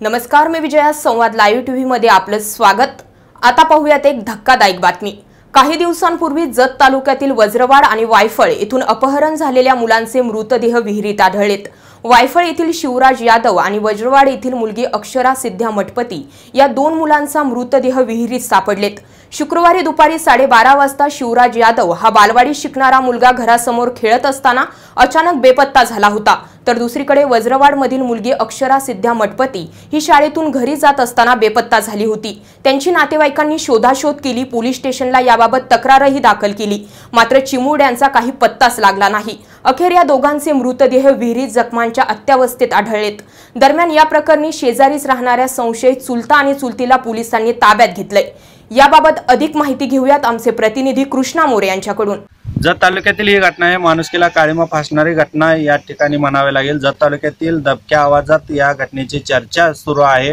नमस्कार मी विजया संवाद live TV मध्ये आपलं स्वागत. आता पाहूयात एक धक्कादायक बातमी. काही दिवसांपूर्वी जत तालुक्यातील वज्रवाड आणि वायफळ येथून अपहरण झालेल्या मुलांचे मृतदेह विहिरीत आढळलेत. वायफळ येथील शिवराज यादव आणि वज्रवाड येथील मुलगी अक्षरा सिद्ध्या मठपती या दोन मुलांचा मृतदेह विहिरीत सापडलेत. शुक्रवारी दुपारी साडेबारा वाजता शिवराज यादव हा बालवाडीत शिकणारा मुलगा घरासमोर खेळत असताना अचानक बेपत्ता झाला होता. तर दुसरीकडे वज्रवाडमधील मुलगी अक्षरा सिद्ध्या मठपती ही शाळेतून घरी जात असताना बेपत्ता झाली होती. त्यांची नातेवाईकांनी शोधाशोध केली पोलीस स्टेशनला याबाबत तक्रारही दाखल केली. मात्र चिमुरड्यांचा काही पत्ताच लागला नाही. अखेर या दोघांचे मृतदेह विहिरीत जखमांच्या अत्यावस्थेत आढळलेत. दरम्यान या प्रकरणी शेजारीच राहणाऱ्या संशयित चुलता आणि चुलतीला पोलिसांनी ताब्यात घेतलंय. याबाबत अधिक माहिती घेऊयात आमचे प्रतिनिधी कृष्णा मोरे यांच्याकडून. जत तालुक्यातील ही घटना आहे. माणुसकीला काळीमा फासणारी घटना या ठिकाणी म्हणावे लागेल. जत तालुक्यातील दबक्या आवाजात या घटनेची चर्चा सुरू आहे.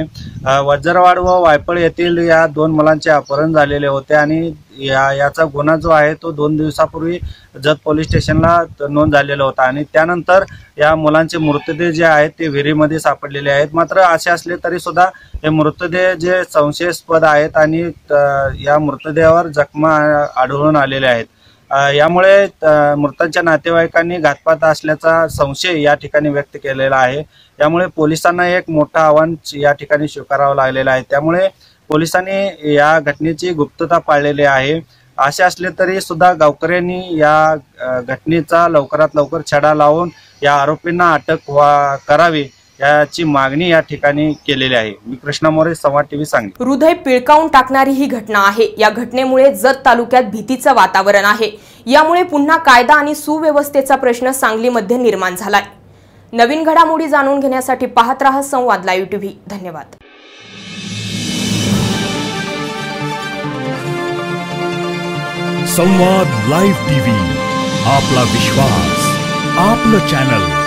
वज्रवाड व वायपळ येथील या दोन मुलांचे अपहरण झालेले होते आणि या याचा गुन्हा जो आहे तो दोन दिवसापूर्वी जत पोलीस स्टेशनला नोंद झालेला होता आणि त्यानंतर या मुलांचे मृतदेह जे आहेत ते विहिरीमध्ये सापडलेले आहेत. मात्र असे असले तरी सुद्धा हे मृतदेह जे संशयास्पद आहेत आणि त- या मृतदेहावर जखमा आढळून आलेल्या आहेत. यामुळे मृतांच्या नातेवाईकांनी घातपात असल्याचा संशय या ठिकाणी व्यक्त केलेला आहे. त्यामुळे पोलिसांना एक मोठं आव्हान या ठिकाणी स्वीकारावं लागलेलं आहे. त्यामुळे पोलिसांनी या घटनेची गुप्तता पाळलेली आहे. असे असले तरी सुद्धा गावकऱ्यांनी या घटनेचा लवकरात लवकर छडा लावून या आरोपींना अटक व्हा करावी. याची मागणी या ठिकाणी केलेली आहे. मी कृष्णा मोरे संवाद टीव्ही सांगली. हृदय पिळकावून टाकणारी ही घटना आहे. या घटनेमुळे जत तालुक्यात भीतीचं वातावरण आहे. यामुळे पुन्हा कायदा आणि सुव्यवस्थेचा प्रश्न सांगलीमध्ये निर्माण झालाय. नवीन घडामोडी जाणून घेण्यासाठी पाहत रहा संवाद लाईव्ह टीव्ही. धन्यवाद. संवाद लाईव्ह टीव्ही. आपला विश्वास आपलं चॅनल.